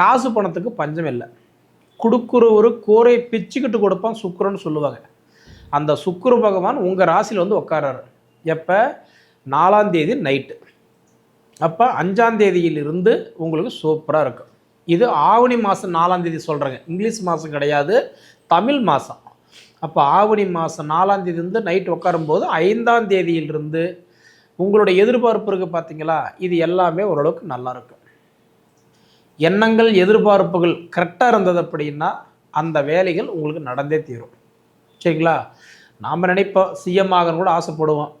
காசு பணத்துக்கு பஞ்சம் இல்லை. கொடுக்குற ஒரு கோரை பிச்சுக்கிட்டு கொடுப்பான் சுக்கரன்னு சொல்லுவாங்க. அந்த சுக்கிர பகவான் உங்கள் ராசியில் வந்து உட்காராரு எப்போ? நாலாம் தேதி நைட்டு அப்போ அஞ்சாம் தேதியிலிருந்து உங்களுக்கு சூப்பராக இருக்கும் இது ஆவணி மாதம் நாலாம் தேதி சொல்கிறேங்க இங்கிலீஷ் மாதம் கிடையாது தமிழ் மாதம் அப்போ ஆவணி மாதம் நாலாம் தேதியிலிருந்து நைட் உட்காரும்போது ஐந்தாம் தேதியிலிருந்து உங்களுடைய எதிர்பார்ப்பு இருக்குது பார்த்தீங்களா இது எல்லாமே ஓரளவுக்கு நல்லாயிருக்கும் எண்ணங்கள் எதிர்பார்ப்புகள் கரெக்டாக இருந்தது அப்படின்னா அந்த வேலைகள் உங்களுக்கு நடந்தே தீரும். சரிங்களா? நாம் நினைப்போம் சிஎம் ஆகணும் கூட ஆசைப்படுவோம்.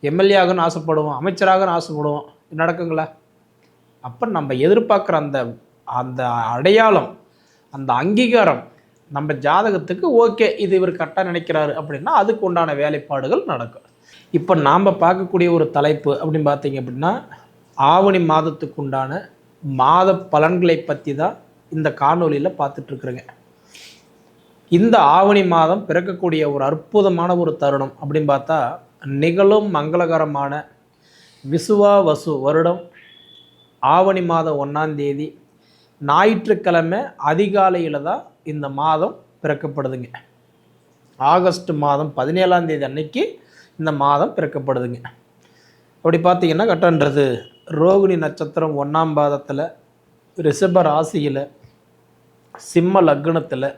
எம்எல்ஏ ஆகணும்னு ஆசைப்படுவோம். அமைச்சராகன்னு ஆசைப்படுவோம். நடக்குங்களா? அப்போ நம்ம எதிர்பார்க்குற அந்த அந்த அடையாளம் அந்த அங்கீகாரம் நம்ம ஜாதகத்துக்கு ஓகே இது இவர் கரெக்டாக நினைக்கிறாரு அப்படின்னா அதுக்கு உண்டான வேலைப்பாடுகள் நடக்கும். இப்போ நாம் பார்க்கக்கூடிய ஒரு தலைப்பு அப்படின்னு பார்த்தீங்க அப்படின்னா ஆவணி மாதத்துக்கு உண்டான மாத பலன்களை பற்றி தான் இந்த காணொலியில் பார்த்துட்ருக்குறேங்க. இந்த ஆவணி மாதம் பிறக்கக்கூடிய ஒரு அற்புதமான ஒரு தருணம் அப்படின்னு பார்த்தா நிகழும் மங்களகரமான விசுவா வசு வருடம் ஆவணி மாதம் ஒன்றாம் தேதி ஞாயிற்றுக்கிழமை அதிகாலையில் தான் இந்த மாதம் பிறக்கப்படுதுங்க. ஆகஸ்ட் மாதம் பதினேழாம் தேதி அன்னைக்கு இந்த மாதம் பிறக்கப்படுதுங்க. அப்படி பார்த்தீங்கன்னா கட்டன்றது ரோகிணி நட்சத்திரம் ஒன்றாம் பாதத்தில் ரிஷப ராசியில் சிம்ம லக்னத்தில்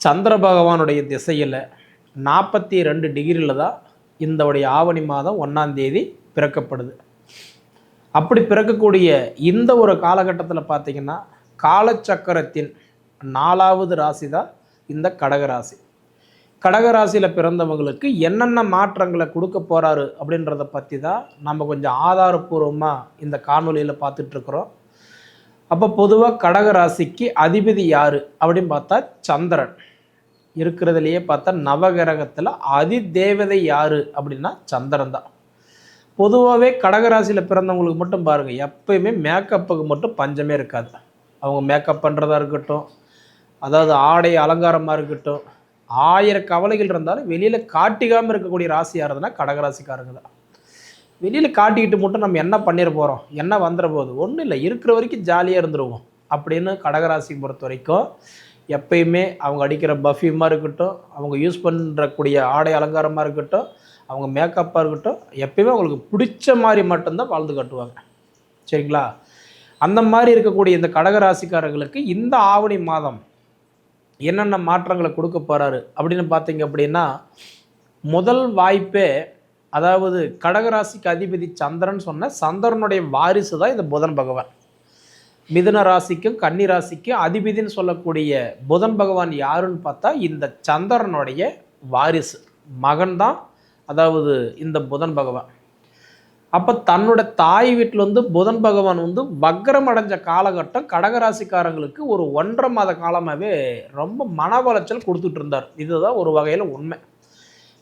சந்திர பகவானுடைய திசையில் நாற்பத்தி ரெண்டு டிகிரியில் தான் இந்தவுடைய ஆவணி மாதம் ஒன்றாம் தேதி பிறக்கப்படுது. அப்படி பிறக்கக்கூடிய இந்த ஒரு காலகட்டத்தில் பார்த்தீங்கன்னா காலச்சக்கரத்தின் நாலாவது ராசி தான் இந்த கடகராசி. கடகராசியில் பிறந்தவங்களுக்கு என்னென்ன மாற்றங்களை கொடுக்க போகிறாரு அப்படின்றத பற்றி தான் நம்ம கொஞ்சம் ஆதாரபூர்வமாக இந்த காணொலியில் பார்த்துட்ருக்குறோம் அப்போ பொதுவாக கடகராசிக்கு அதிபதி யார் அப்படின்னு பார்த்தா சந்திரன். இருக்கிறதுலையே பார்த்தா நவகிரகத்தில் அதி தேவதை யார் அப்படின்னா சந்திரன் தான். பொதுவாகவே கடகராசியில் பிறந்தவங்களுக்கு மட்டும் பாருங்கள் எப்பயுமே மேக்கப்புக்கு மட்டும் பஞ்சமே இருக்காது. அவங்க மேக்கப் பண்ணுறதா இருக்கட்டும் அதாவது ஆடை அலங்காரமாக இருக்கட்டும் ஆயிரம் கவலைகள் இருந்தாலும் வெளியில் காட்டிக்காமல் இருக்கக்கூடிய ராசி யாருதுன்னா கடகராசிக்காரங்க தான். வெளியில் காட்டிக்கிட்டு மட்டும் நம்ம என்ன பண்ணிட போகிறோம் என்ன வந்துட போகுது? ஒன்றும் இல்லை. இருக்கிற வரைக்கும் ஜாலியாக இருந்துருவோம். அப்படின்னு கடகராசி பொறுத்த வரைக்கும் எப்பயுமே அவங்க அடிக்கிற பஃபியமாக இருக்கட்டும் அவங்க யூஸ் பண்ணுறக்கூடிய ஆடை அலங்காரமாக இருக்கட்டும் அவங்க மேக்கப்பாக இருக்கட்டும் எப்பயுமே அவங்களுக்கு பிடிச்ச மாதிரி மட்டும்தான் வாழ்ந்து கட்டுவாங்க. சரிங்களா? அந்த மாதிரி இருக்கக்கூடிய இந்த கடகராசிக்காரர்களுக்கு இந்த ஆவணி மாதம் என்னென்ன மாற்றங்களை கொடுக்க போகிறாரு அப்படின்னு பார்த்தீங்க அப்படின்னா முதல் வாய்ப்பே அதாவது கடகராசிக்கு அதிபதி சந்திரன் சொன்ன சந்திரனுடைய வாரிசு தான் இந்த புதன் பகவான். மிதுன ராசிக்கும் கன்னி ராசிக்கும் அதிபதின்னு சொல்லக்கூடிய புதன் பகவான் யாருன்னு பார்த்தா இந்த சந்திரனுடைய வாரிசு. மகன் தான் அதாவது இந்த புதன் பகவான். அப்போ தன்னோட தாய் வீட்டில் வந்து புதன் பகவான் வந்து வக்ரம் அடைஞ்ச காலகட்டம் கடகராசிக்காரங்களுக்கு ஒரு ஒன்றரை மாத காலமாகவே ரொம்ப மன வளைச்சல் கொடுத்துட்டு இருந்தார். இதுதான் ஒரு வகையில் உண்மை.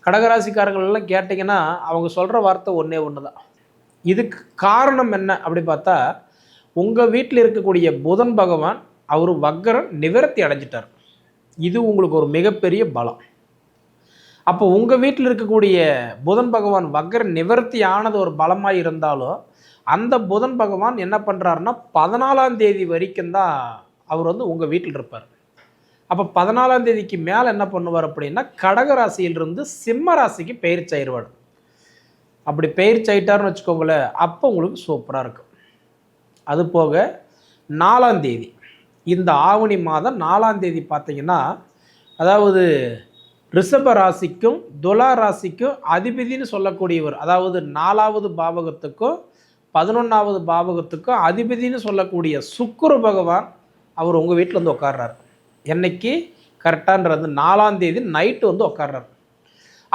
கடகராசிக்காரங்களெல்லாம் கேட்டிங்கன்னா அவங்க சொல்கிற வார்த்தை ஒன்றே ஒன்று தான் இதுக்கு காரணம் என்ன அப்படி பார்த்தா உங்கள் வீட்டில் இருக்கக்கூடிய புதன் பகவான் அவர் வக்கரம் நிவர்த்தி அடைஞ்சிட்டார். இது உங்களுக்கு ஒரு மிகப்பெரிய பலம். அப்போ உங்கள் வீட்டில் இருக்கக்கூடிய புதன் பகவான் வக்கர நிவர்த்தி ஆனது ஒரு பலமாக இருந்தாலும் அந்த புதன் பகவான் என்ன பண்ணுறாருன்னா பதினாலாம் தேதி வரைக்கும் தான் அவர் வந்து உங்கள் வீட்டில் இருப்பார். அப்போ பதினாலாம் தேதிக்கு மேலே என்ன பண்ணுவார் அப்படின்னா கடக ராசியிலிருந்து சிம்ம ராசிக்கு பயிற்சி ஆயிடுவார் அப்படி பயிற்சி ஆயிட்டார்னு வச்சுக்கோங்களேன் அப்போ உங்களுக்கு சூப்பராக இருக்கும். அது போக நாலாம் தேதி இந்த ஆவணி மாதம் நாலாம் தேதி பார்த்தீங்கன்னா அதாவது ரிஷப ராசிக்கும் துலா ராசிக்கும் அதிபதினு சொல்லக்கூடியவர் அதாவது நாலாவது பாவகத்துக்கும் பதினொன்றாவது பாவகத்துக்கும் அதிபதினு சொல்லக்கூடிய சுக்குரு பகவான் அவர் உங்கள் வீட்டில் வந்து உட்கார்றாரு என்னைக்கு? கரெக்டான்றது நாலாம் தேதி நைட்டு வந்து உட்கார்றாரு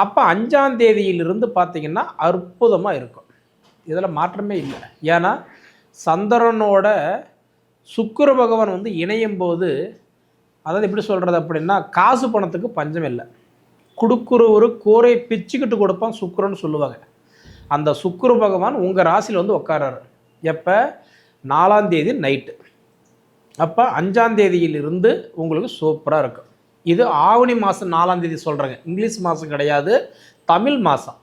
அப்போ அஞ்சாம் தேதியிலிருந்து பார்த்தீங்கன்னா அற்புதமாக இருக்கும். இதில் மாற்றமே இல்லை. ஏன்னா சந்திரனோட சுக்குரு பகவான் வந்து இணையும் போது அதாவது எப்படி சொல்கிறது அப்படின்னா காசு பணத்துக்கு பஞ்சம் இல்லை. கொடுக்குற ஒரு கோரை பிச்சுக்கிட்டு கொடுப்பான் சுக்கரன்னு சொல்லுவாங்க. அந்த சுக்கர பகவான் உங்கள் ராசியில் வந்து உட்காராரு எப்போ? நாலாம் தேதி நைட்டு அப்போ அஞ்சாம் தேதியிலிருந்து உங்களுக்கு சூப்பராக இருக்கும் இது ஆவணி மாதம் நாலாம் தேதி சொல்கிறேங்க இங்கிலீஷ் மாதம் கிடையாது தமிழ் மாதம்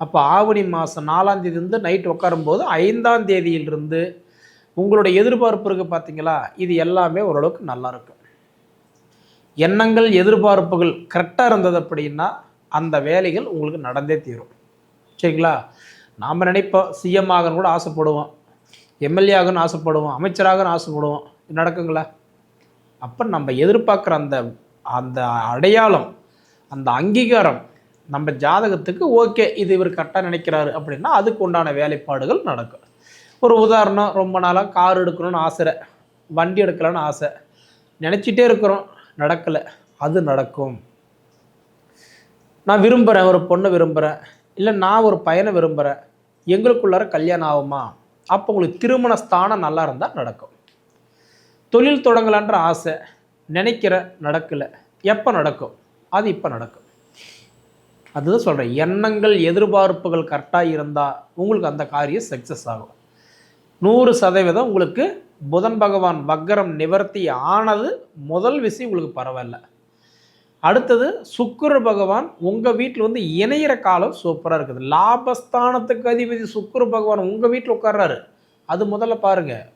அப்போ ஆவணி மாதம் நாலாம் தேதியிலிருந்து நைட் உட்காரும்போது ஐந்தாம் தேதியிலிருந்து உங்களுடைய எதிர்பார்ப்பு இருக்குது பார்த்தீங்களா இது எல்லாமே ஓரளவுக்கு நல்லாயிருக்கும் எண்ணங்கள் எதிர்பார்ப்புகள் கரெக்டாக இருந்தது அப்படின்னா அந்த வேலைகள் உங்களுக்கு நடந்தே தீரும். சரிங்களா? நாம் நினைப்போம் சிஎம் ஆகணும் கூட ஆசைப்படுவோம். எம்எல்ஏ ஆகணும்னு ஆசைப்படுவோம். அமைச்சராகன்னு ஆசைப்படுவோம். நடக்குங்களா? அப்போ நம்ம எதிர்பார்க்குற அந்த அந்த அடையாளம் அந்த அங்கீகாரம் நம்ம ஜாதகத்துக்கு ஓகே இது இவர் கரெக்டாக நினைக்கிறாரு அப்படின்னா அதுக்கு உண்டான வேலைப்பாடுகள் நடக்கும். ஒரு உதாரணம் ரொம்ப நாளாக கார் எடுக்கணும்னு ஆசை வண்டி எடுக்கலான்னு ஆசை. நினச்சிட்டே இருக்கிறோம். நடக்கலை. அது நடக்கும். நான் விரும்புகிறேன் ஒரு பொண்ணை விரும்புகிறேன் இல்லை நான் ஒரு பையனை விரும்புகிறேன் எங்களுக்குள்ளார கல்யாணம் ஆகுமா? அப்போ உங்களுக்கு திருமண ஸ்தானம் நல்லா இருந்தால் நடக்கும். தொழில் தொடங்கலான்ற ஆசை நினைக்கிற நடக்கலை. எப்போ நடக்கும்? அது இப்போ நடக்கும். அதுதான் சொல்கிறேன் எண்ணங்கள் எதிர்பார்ப்புகள் கரெக்டாக இருந்தால் உங்களுக்கு அந்த காரியம் சக்ஸஸ் ஆகும். நூறு சதவீதம் உங்களுக்கு புதன் பகவான் வக்கரம் நிவர்த்தி ஆனது முதல் விஷயம் உங்களுக்கு பரவாயில்ல. அடுத்தது சுக்கர பகவான் உங்கள் வீட்டில் வந்து இணையிற காலம் சூப்பராக இருக்குது. லாபஸ்தானத்துக்கு அதிபதி சுக்கர பகவான் உங்கள் வீட்டில் உட்கார்றாரு. அது முதல்ல பாருங்கள்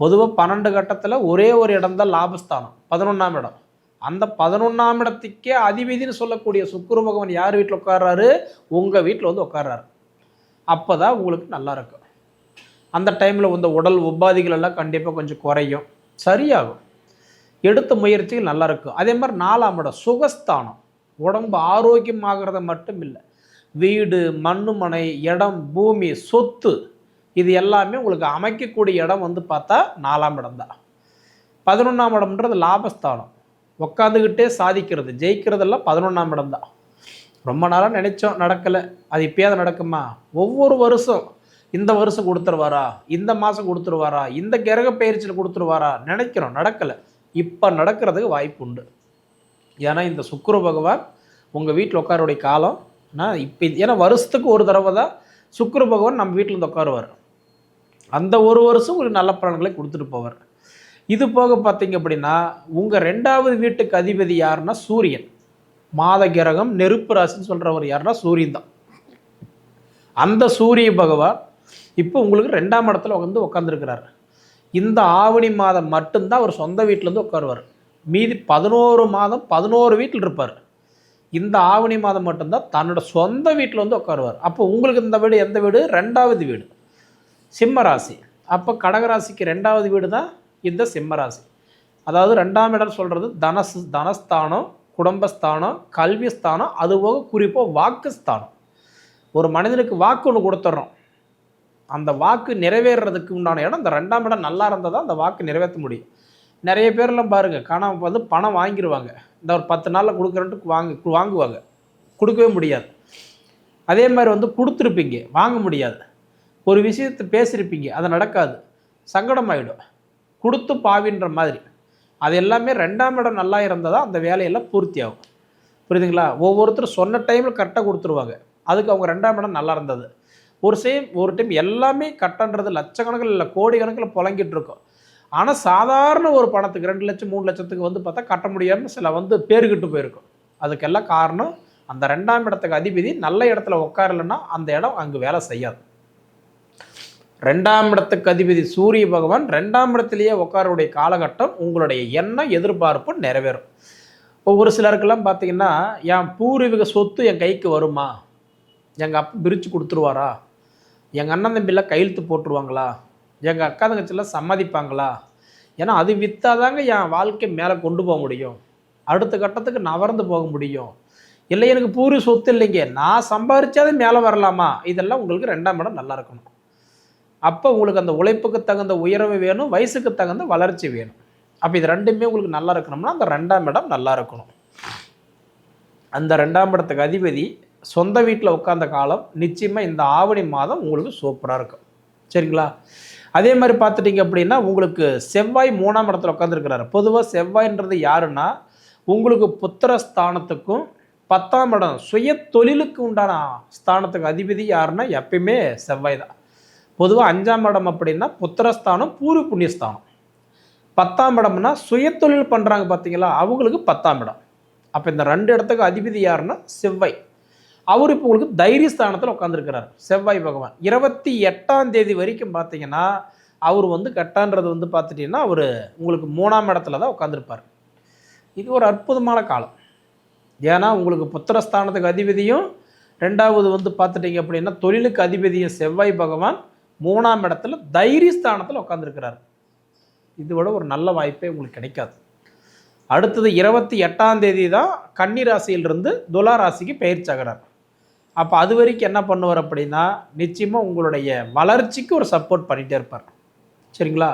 பொதுவாக பன்னெண்டு கட்டத்தில் ஒரே ஒரு இடம் தான் லாபஸ்தானம். பதினொன்றாம் இடம். அந்த பதினொன்றாம் இடத்துக்கே அதிபதினு சொல்லக்கூடிய சுக்குரு பகவான் யார் வீட்டில் உட்கார்றாரு? உங்கள் வீட்டில் வந்து உட்கார்றாரு. அப்போ தான் உங்களுக்கு நல்லா இருக்கும். அந்த டைமில் வந்து உடல் உபாதிகள் எல்லாம் கண்டிப்பாக கொஞ்சம் குறையும். சரியாகும். எடுத்த முயற்சிகள் நல்லா இருக்கும் அதே மாதிரி நாலாம் இடம் சுகஸ்தானம். உடம்பு ஆரோக்கியமாகிறது மட்டும் இல்லை. வீடு மண்ணுமனை இடம் பூமி சொத்து இது எல்லாமே உங்களுக்கு அமைக்கக்கூடிய இடம் வந்து பார்த்தா நாலாம் இடம் தான். பதினொன்றாம் இடம்ன்றது லாபஸ்தானம். உட்காந்துக்கிட்டே சாதிக்கிறது ஜெயிக்கிறதெல்லாம் பதினொன்றாம் இடம் தான். ரொம்ப நாளாக நினச்சோம் நடக்கலை. அது இப்போயாவது நடக்குமா? ஒவ்வொரு வருஷம் இந்த வருஷம் கொடுத்துருவாரா? இந்த மாதம் கொடுத்துருவாரா? இந்த கிரக பயிற்சியில் கொடுத்துருவாரா? நினைக்கிறோம். நடக்கலை. இப்போ நடக்கிறதுக்கு வாய்ப்பு உண்டு. ஏன்னா இந்த சுக்குர பகவான் உங்கள் வீட்டில் உட்காருடைய காலம் ஆனால் இப்போ ஏன்னா வருஷத்துக்கு ஒரு தடவை தான் சுக்குர பகவான் நம்ம வீட்டில் வந்து உட்காருவார். அந்த ஒரு வருஷம் உங்களுக்கு நல்ல பலன்களை கொடுத்துட்டு போவார். இது போக பார்த்தீங்க அப்படின்னா உங்கள் ரெண்டாவது வீட்டுக்கு அதிபதி யாருன்னா சூரியன். மாத கிரகம் நெருப்பு ராசின்னு சொல்கிறவர் யாருன்னா சூரியன் தான். அந்த சூரிய பகவான் இப்போ உங்களுக்கு ரெண்டாம் இடத்துல வந்து உட்காந்துருக்கிறார் இந்த ஆவணி மாதம் மட்டும்தான் அவர் சொந்த வீட்டிலேருந்து உட்காருவார் மீதி பதினோரு மாதம் பதினோரு வீட்டில் இருப்பார். இந்த ஆவணி மாதம் மட்டும்தான் தன்னோட சொந்த வீட்டில் வந்து உட்காருவார் அப்போ உங்களுக்கு இந்த வீடு எந்த வீடு? ரெண்டாவது வீடு. சிம்ம ராசி. அப்போ கடகராசிக்கு ரெண்டாவது வீடு தான் இந்த சிம்ம ராசி. அதாவது ரெண்டாம் இடம் சொல்கிறது தனஸ் தனஸ்தானம் குடும்பஸ்தானம் கல்வி ஸ்தானம் அதுபோக குறிப்பாக வாக்குஸ்தானம். ஒரு மனிதனுக்கு வாக்கு ஒன்று கொடுத்துட்றோம் அந்த வாக்கு நிறைவேறதுக்கு உண்டான இடம் இந்த ரெண்டாம் இடம் நல்லா இருந்தால் தான் அந்த வாக்கு நிறைவேற்ற முடியும். நிறைய பேர்லாம் பாருங்கள் கணம் வந்து பணம் வாங்கிடுவாங்க இந்த ஒரு பத்து நாளில் கொடுக்குறேன்ட்டு வாங்க வாங்குவாங்க. கொடுக்கவே முடியாது. அதே மாதிரி வந்து கொடுத்துருப்பீங்க வாங்க முடியாது. ஒரு விஷயத்தை பேசியிருப்பீங்க அது நடக்காது. சங்கடமாயிடும். கொடுத்து பாவின்ற மாதிரி. அது எல்லாமே ரெண்டாம் இடம் நல்லா இருந்தால் தான் அந்த வேலையெல்லாம் பூர்த்தி ஆகும் புரியுதுங்களா? ஒவ்வொருத்தரும் சொன்ன டைமில் கரெக்டாக கொடுத்துருவாங்க. அதுக்கு அவங்க ரெண்டாம் இடம் நல்லா இருந்தது. ஒரு சேம் ஒரு டைம் எல்லாமே கட்டன்றது லட்சக்கணக்கில் இல்லை கோடி கணக்கில் புழங்கிட்டு இருக்கும். ஆனால் சாதாரண ஒரு பணத்துக்கு ரெண்டு லட்சம் மூணு லட்சத்துக்கு வந்து பார்த்தா கட்ட முடியாமல் சில வந்து பேருக்கிட்டு போயிருக்கும். அதுக்கெல்லாம் காரணம் அந்த ரெண்டாம் இடத்துக்கு அதிபதி நல்ல இடத்துல உட்காரலைன்னா அந்த இடம் அங்கே வேலை செய்யாது. ரெண்டாம் இடத்துக்கு அதிபதி சூரிய பகவான் ரெண்டாம் இடத்துலையே உட்காரவுடைய காலகட்டம் உங்களுடைய எண்ணம் எதிர்பார்ப்பு நிறைவேறும். இப்போ ஒரு சிலருக்கெல்லாம் பார்த்தீங்கன்னா என் பூர்வீக சொத்து என் கைக்கு வருமா? எங்கள் அப்பா பிரித்து கொடுத்துருவாரா? எங்கள் அண்ணன் தம்பிலாம் கையெழுத்து போட்டுருவாங்களா? எங்கள் அக்கா தங்கச்சிலாம் சம்மதிப்பாங்களா? ஏன்னா அது விற்றாதாங்க என் வாழ்க்கை மேலே கொண்டு போக முடியும். அடுத்த கட்டத்துக்கு நவர்ந்து போக முடியும். இல்லை எனக்கு பூரி சொத்து இல்லைங்க. நான் சம்பாரிச்சாதே மேலே வரலாமா? இதெல்லாம் உங்களுக்கு ரெண்டாம் இடம் நல்லா இருக்கணும். அப்போ உங்களுக்கு அந்த உழைப்புக்கு தகுந்த உயர்வு வேணும் வயசுக்கு தகுந்த வளர்ச்சி வேணும். அப்போ இது ரெண்டுமே உங்களுக்கு நல்லா இருக்கணும்னா அந்த ரெண்டாம் இடம் நல்லா இருக்கணும். அந்த ரெண்டாம் இடத்துக்கு அதிபதி சொந்த வீட்டில் உட்காந்த காலம் நிச்சயமாக இந்த ஆவணி மாதம் உங்களுக்கு சூப்பராக இருக்கும். சரிங்களா? அதே மாதிரி பார்த்துட்டிங்க அப்படின்னா உங்களுக்கு செவ்வாய் மூணாம் இடத்துல உட்காந்துருக்கிறாரு பொதுவாக செவ்வாய்ன்றது யாருன்னா உங்களுக்கு புத்திர ஸ்தானத்துக்கும் பத்தாம் இடம் சுய தொழிலுக்கு உண்டான ஸ்தானத்துக்கு அதிபதி யாருன்னா எப்பயுமே செவ்வாய் தான். பொதுவாக அஞ்சாம் இடம் அப்படின்னா புத்திரஸ்தானம் பூர்வ புண்ணியஸ்தானம். பத்தாம் இடம்னா சுய தொழில் பண்ணுறாங்க பார்த்தீங்களா? அவங்களுக்கு பத்தாம் இடம். அப்போ இந்த ரெண்டு இடத்துக்கு அதிபதி யாருன்னா செவ்வாய். அவர் இப்போ உங்களுக்கு தைரியஸ்தானத்தில் உட்காந்துருக்கிறார் செவ்வாய் பகவான். இருபத்தி எட்டாம் தேதி வரைக்கும் பார்த்தீங்கன்னா அவர் வந்து கட்டான்றது வந்து பார்த்துட்டிங்கன்னா அவர் உங்களுக்கு மூணாம் இடத்துல தான் உட்காந்துருப்பார் இது ஒரு அற்புதமான காலம். ஏன்னா உங்களுக்கு புத்திரஸ்தானத்துக்கு அதிபதியும் ரெண்டாவது வந்து பார்த்துட்டிங்க அப்படின்னா தொழிலுக்கு அதிபதியும் செவ்வாய் பகவான் மூணாம் இடத்துல தைரியஸ்தானத்தில் உட்காந்துருக்கிறார் இதோட ஒரு நல்ல வாய்ப்பே உங்களுக்கு கிடைக்காது. அடுத்தது இருபத்தி எட்டாம் தேதி தான் கன்னி ராசியிலிருந்து துலா ராசிக்கு பயிற்சியாகிறார் அப்போ அது வரைக்கும் என்ன பண்ணுவார் அப்படின்னா நிச்சயமாக உங்களுடைய வளர்ச்சிக்கு ஒரு சப்போர்ட் பண்ணிகிட்டே இருப்பார். சரிங்களா?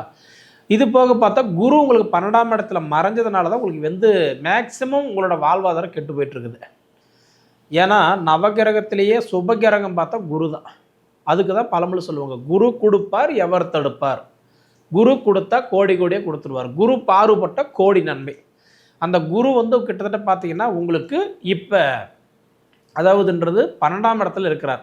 இது போக பார்த்தா குரு உங்களுக்கு பன்னெண்டாம் இடத்துல மறைஞ்சதுனால தான் உங்களுக்கு வந்து மேக்சிமம் உங்களோட வாழ்வாதாரம் கெட்டு போயிட்டுருக்குது. ஏன்னா நவகிரகத்திலேயே சுபகிரகம் பார்த்தா குரு தான். அதுக்கு தான் பழமொழி சொல்லுவாங்க. குரு கொடுப்பார் எவர் தடுப்பார். குரு கொடுத்தா கோடி கோடியே கொடுத்துருவார். குரு பாறுபட்ட கோடி நன்மை. அந்த குரு வந்து கிட்டத்தட்ட பார்த்தீங்கன்னா உங்களுக்கு இப்போ அதாவதுன்றது பன்னெண்டாம் இடத்துல இருக்கிறார்.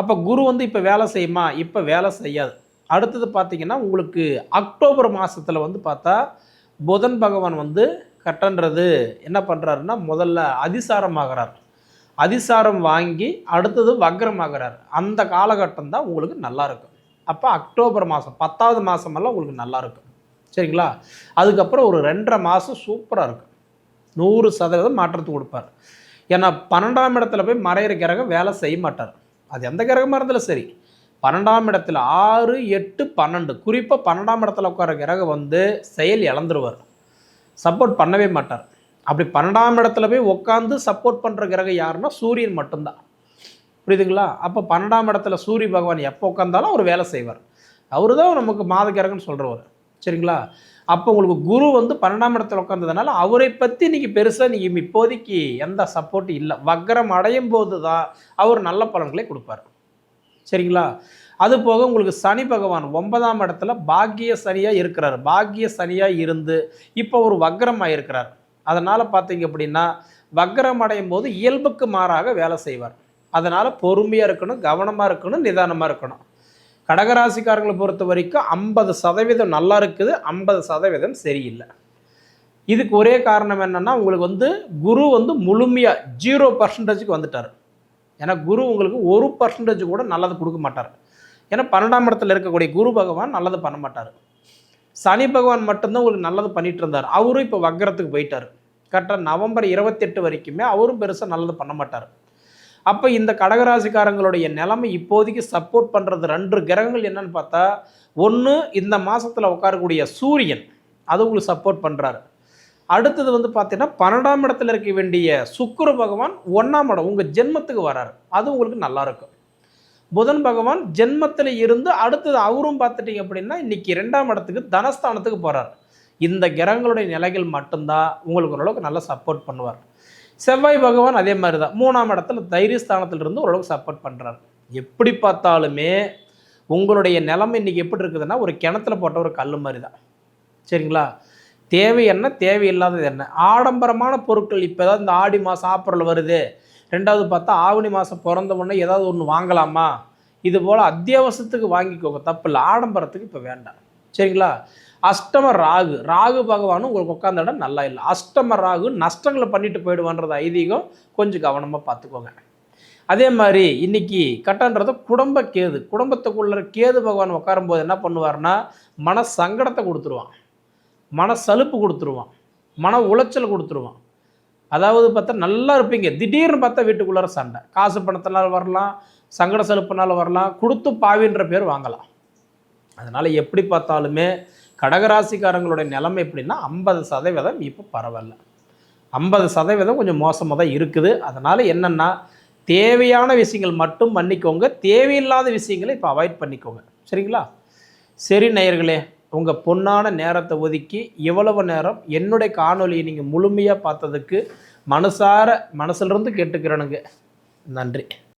அப்போ குரு வந்து இப்போ வேலை செய்யுமா? இப்போ வேலை செய்யாது. அடுத்தது பார்த்தீங்கன்னா உங்களுக்கு அக்டோபர் மாதத்தில் வந்து பார்த்தா புதன் பகவான் வந்து கட்டன்றது என்ன பண்ணுறாருன்னா முதல்ல அதிசாரமாகிறார். அதிசாரம் வாங்கி அடுத்தது வக்ரமாகிறார். அந்த காலகட்டம் தான் உங்களுக்கு நல்லா இருக்கும். அப்போ அக்டோபர் மாதம் பத்தாவது மாதமெல்லாம் உங்களுக்கு நல்லாயிருக்கும் சரிங்களா? அதுக்கப்புறம் ஒரு ரெண்டரை மாதம் சூப்பராக இருக்கும். நூறு சதவீதம் மாற்றத்தை கொடுப்பார். ஏன்னா பன்னெண்டாம் இடத்துல போய் மறையிற கிரகம் வேலை செய்ய மாட்டார். அது எந்த கிரகமாக இருந்தாலும் சரி. பன்னெண்டாம் இடத்துல ஆறு எட்டு பன்னெண்டு. குறிப்பாக பன்னெண்டாம் இடத்துல உட்கார கிரகம் வந்து செயல் இழந்துருவார். சப்போர்ட் பண்ணவே மாட்டார். அப்படி பன்னெண்டாம் இடத்துல போய் உட்காந்து சப்போர்ட் பண்ணுற கிரகம் யாருன்னா சூரியன் மட்டும்தான். புரியுதுங்களா? அப்போ பன்னெண்டாம் இடத்துல சூரிய பகவான் எப்போ உட்காந்தாலும் அவர் வேலை செய்வார். அவர் தான் நமக்கு மாத கிரகம்னு சொல்கிறவர் சரிங்களா? அப்போ உங்களுக்கு குரு வந்து பன்னெண்டாம் இடத்துல உட்காந்ததுனால அவரை பற்றி நீங்கள் பெருசாக நீங்கள் இப்போதைக்கு எந்த சப்போர்ட்டும் இல்லை. வக்கரம் அடையும் போது தான் அவர் நல்ல பலன்களை கொடுப்பார். சரிங்களா? அது போக உங்களுக்கு சனி பகவான் ஒன்பதாம் இடத்துல பாக்கிய சனியாக இருக்கிறார். பாக்கிய சனியாக இருந்து இப்போ ஒரு வக்ரமாக இருக்கிறார். அதனால் பார்த்தீங்க அப்படின்னா வக்ரம் அடையும் போது இயல்புக்கு மாறாக வேலை செய்வார். அதனால் பொறுமையாக இருக்கணும் கவனமாக இருக்கணும் நிதானமாக இருக்கணும். கடகராசிக்காரங்களை பொறுத்த வரைக்கும் ஐம்பது சதவீதம் நல்லா இருக்குது ஐம்பது சதவீதம் சரியில்லை. இதுக்கு ஒரே காரணம் என்னென்னா உங்களுக்கு வந்து குரு வந்து முழுமையாக ஜீரோ பர்சன்டேஜுக்கு வந்துட்டார். ஏன்னா குரு உங்களுக்கு ஒரு பர்சன்டேஜ் கூட நல்லது கொடுக்க மாட்டார். ஏன்னா பன்னெண்டாம் இடத்துல இருக்கக்கூடிய குரு பகவான் நல்லது பண்ண மாட்டார். சனி பகவான் மட்டும்தான் உங்களுக்கு நல்லது பண்ணிட்டு இருந்தார். அவரும் இப்போ வக்கரத்துக்கு போயிட்டார். கரெக்டாக நவம்பர் இருபத்தெட்டு வரைக்குமே அவரும் பெருசாக நல்லது பண்ண மாட்டார். அப்போ இந்த கடகராசிக்காரங்களுடைய நிலைமை இப்போதைக்கு சப்போர்ட் பண்ணுறது ரெண்டு கிரகங்கள் என்னன்னு பார்த்தா ஒன்று இந்த மாதத்தில் உட்காரக்கூடிய சூரியன் அது உங்களுக்கு சப்போர்ட் பண்ணுறாரு அடுத்தது வந்து பார்த்தீங்கன்னா பன்னெண்டாம் இடத்துல இருக்க வேண்டிய சுக்குர பகவான் ஒன்றாம் இடம் உங்கள் ஜென்மத்துக்கு வராரு. அது உங்களுக்கு நல்லாயிருக்கும் புதன் பகவான் ஜென்மத்தில் இருந்து அடுத்தது அவரும் பார்த்துட்டிங்க அப்படின்னா இன்றைக்கி ரெண்டாம் இடத்துக்கு தனஸ்தானத்துக்கு போகிறார் இந்த கிரகங்களுடைய நிலைகள் மட்டும்தான் உங்களுக்கு ஓரளவுக்கு நல்லா சப்போர்ட் பண்ணுவார். செவ்வாய் பகவான் அதே மாதிரி தான் மூணாம் இடத்துல தைரியஸ்தானத்தில் இருந்து ஓரளவுக்கு சப்போர்ட் பண்ணுறார் எப்படி பார்த்தாலுமே உங்களுடைய நிலைமை இன்றைக்கி எப்படி இருக்குதுன்னா ஒரு கிணத்துல போட்ட ஒரு கல் மாதிரி தான் சரிங்களா? தேவை என்ன? தேவையில்லாதது என்ன? ஆடம்பரமான பொருட்கள் இப்போ ஏதாவது இந்த ஆடி மாதம் ஆப்பரில் வருது. ரெண்டாவது பார்த்தா ஆவணி மாதம் பிறந்த உடனே ஏதாவது ஒன்று வாங்கலாமா? இது போல் அத்தியாவசியத்துக்கு வாங்கிக்கோங்க. தப்பு இல்லை ஆடம்பரத்துக்கு இப்போ வேண்டாம். சரிங்களா? அஷ்டம ராகு. ராகு பகவானும் உங்களுக்கு உட்காந்த இடம் நல்லா இல்லை. அஷ்டம ராகு நஷ்டங்களை பண்ணிட்டு போயிடுவான்றது ஐதீகம் கொஞ்சம் கவனமாக பார்த்துக்கோங்க. அதே மாதிரி இன்னைக்கு கட்டன்றது குடும்ப கேது. குடும்பத்துக்குள்ள கேது பகவான் உட்காரும்போது என்ன பண்ணுவார்னா மன சங்கடத்தை கொடுத்துருவான். மன சலுப்பு கொடுத்துருவான். மன உளைச்சல் கொடுத்துருவான். அதாவது பார்த்தா நல்லா இருப்பீங்க. திடீர்னு பார்த்தா வீட்டுக்குள்ளார சண்டை. காசு பணத்தினால் வரலாம் சங்கட சலுப்புனால வரலாம் கொடுத்து பாவின்ற பேர் வாங்கலாம். அதனால் எப்படி பார்த்தாலுமே கடகராசிக்காரங்களுடைய நிலைமை எப்படின்னா ஐம்பது சதவீதம் இப்போ பரவாயில்ல. ஐம்பது சதவீதம் கொஞ்சம் மோசமாக தான் இருக்குது. அதனால் என்னென்னா தேவையான விஷயங்கள் மட்டும் பண்ணிக்கோங்க. தேவையில்லாத விஷயங்களை இப்போ அவாய்ட் பண்ணிக்கோங்க. சரிங்களா? சரி நேயர்களே உங்கள் பொன்னான நேரத்தை ஒதுக்கி இவ்வளவு நேரம் என்னுடைய காணொலியை நீங்கள் முழுமையாக பார்த்ததுக்கு மனசார மனசிலிருந்து கேட்டுக்கிறேனுங்க. நன்றி.